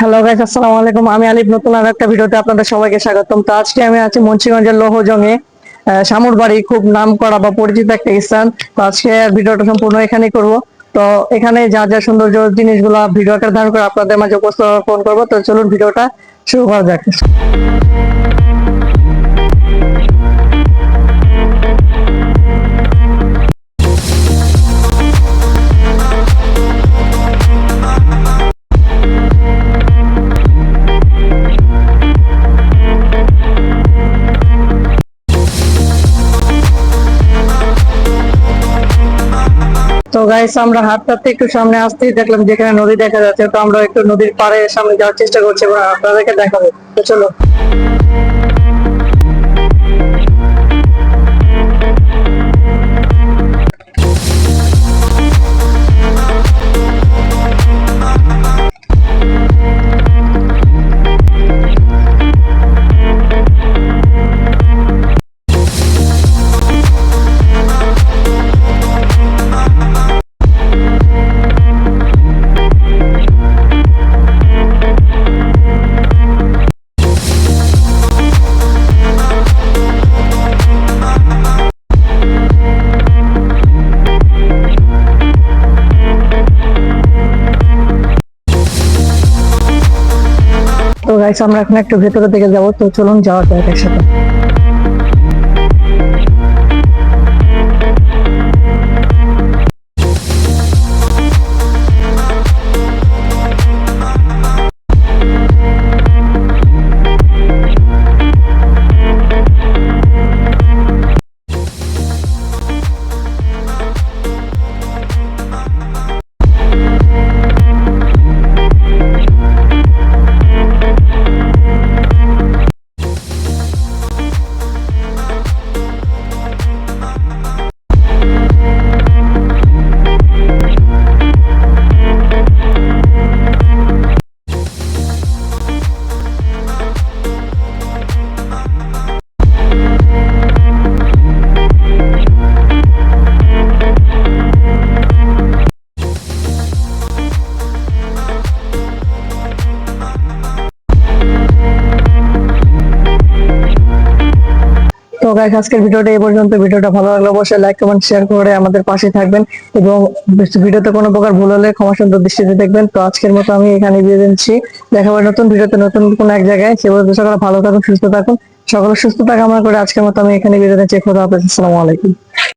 Hello guys আসসালামু আলাইকুম। আমি আলিফ, নতুন আর একটা ভিডিওতে আপনাদের সবাইকে স্বাগতম। তো আজকে আমি আছি মুন্সিগঞ্জের লোহজংয়ে শামুর বাড়ি খুব নাম করা বা পরিচিত একটা স্থান। তো আজকে ভিডিওটা সম্পূর্ণ এখানেই করব। তো এখানে যা যা সৌন্দর্য জিনিসগুলো ভিডিও আকার ধারণ করে আপনাদের মাঝে উপস্থাপন করব। তো চলুন ভিডিওটা শুরু করা যাক। তো গাইস আমরা হাটটাতে একটু সামনে আসতেই দেখলাম যেখানে নদী দেখা যাচ্ছে, তো আমরা একটু নদীর পাড়ে সামনে যাওয়ার চেষ্টা করছি এবং আপনাদেরকে দেখাবো। তো চলো। গাইস আমরা এখন একটু ভেতরের দিকে যাব তো চলুন যাওয়া যাক একসাথে। তো গাইস আজকের ভিডিওটা এই পর্যন্ত। ভিডিওটা ভালো লাগলে অবশ্যই লাইক কমেন্ট শেয়ার করে আমাদের পাশে থাকবেন এবং ভিডিওতে কোনো প্রকার ভুল হলে ক্ষমা সুন্দর দৃষ্টিতে দেখবেন। তো আজকের মতো আমি এখানে বিয়ে দিচ্ছি দেখা হবে নতুন ভিডিওতে নতুন কোনো এক জায়গায়। সে বলতে সকাল ভালো থাকুন, সুস্থ থাকুন। সকলে সুস্থ সুস্থতা কামনা করে আজকের মতো আমি এখানে বিয়ে দিচ্ছি খোদা হাফেজ, আসসালামু আলাইকুম।